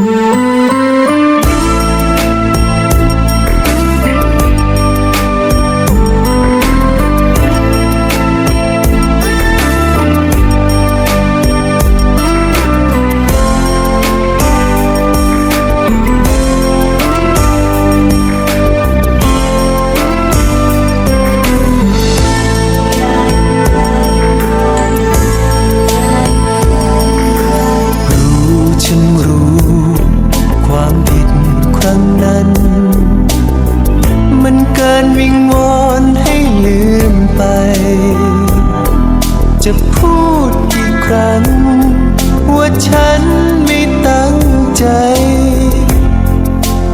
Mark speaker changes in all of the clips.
Speaker 1: Música ัน ว่าฉันไม่ตั้งใจ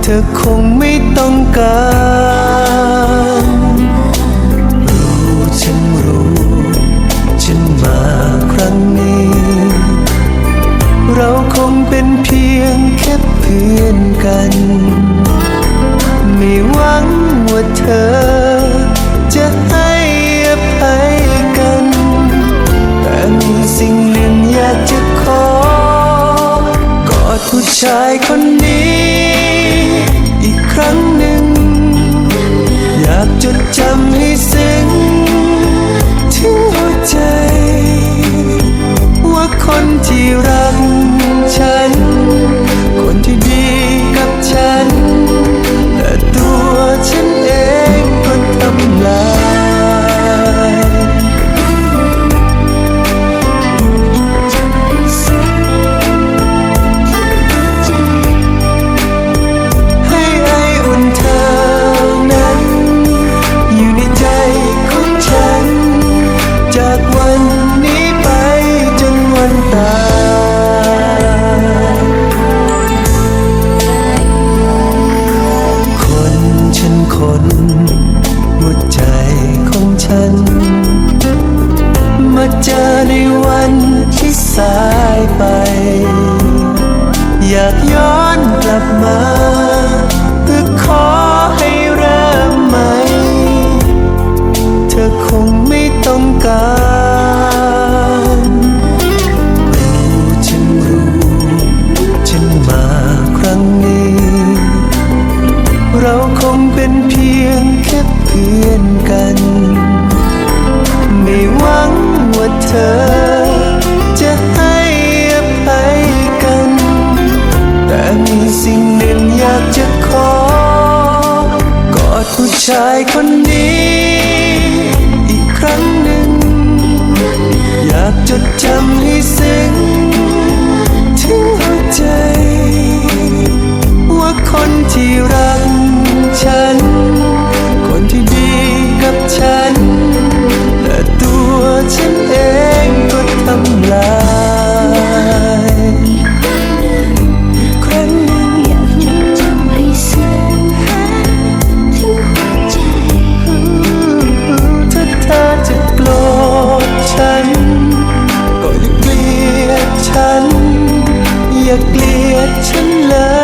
Speaker 1: เธอคงไม่ต้องการรู้ฉันรู้ ฉันมาครั้งนี้ เราคงเป็นเพียงแค่เพื่อนกัน ไม่หวังว่าเธอ ชายคน คน หัวใจของฉัน มาเจอในวันที่สายไป อยากย้อนกลับมา ผู้ชายคนนี้ อีกครั้งหนึ่ง อยากจดจำให้ เกลียดฉันเลย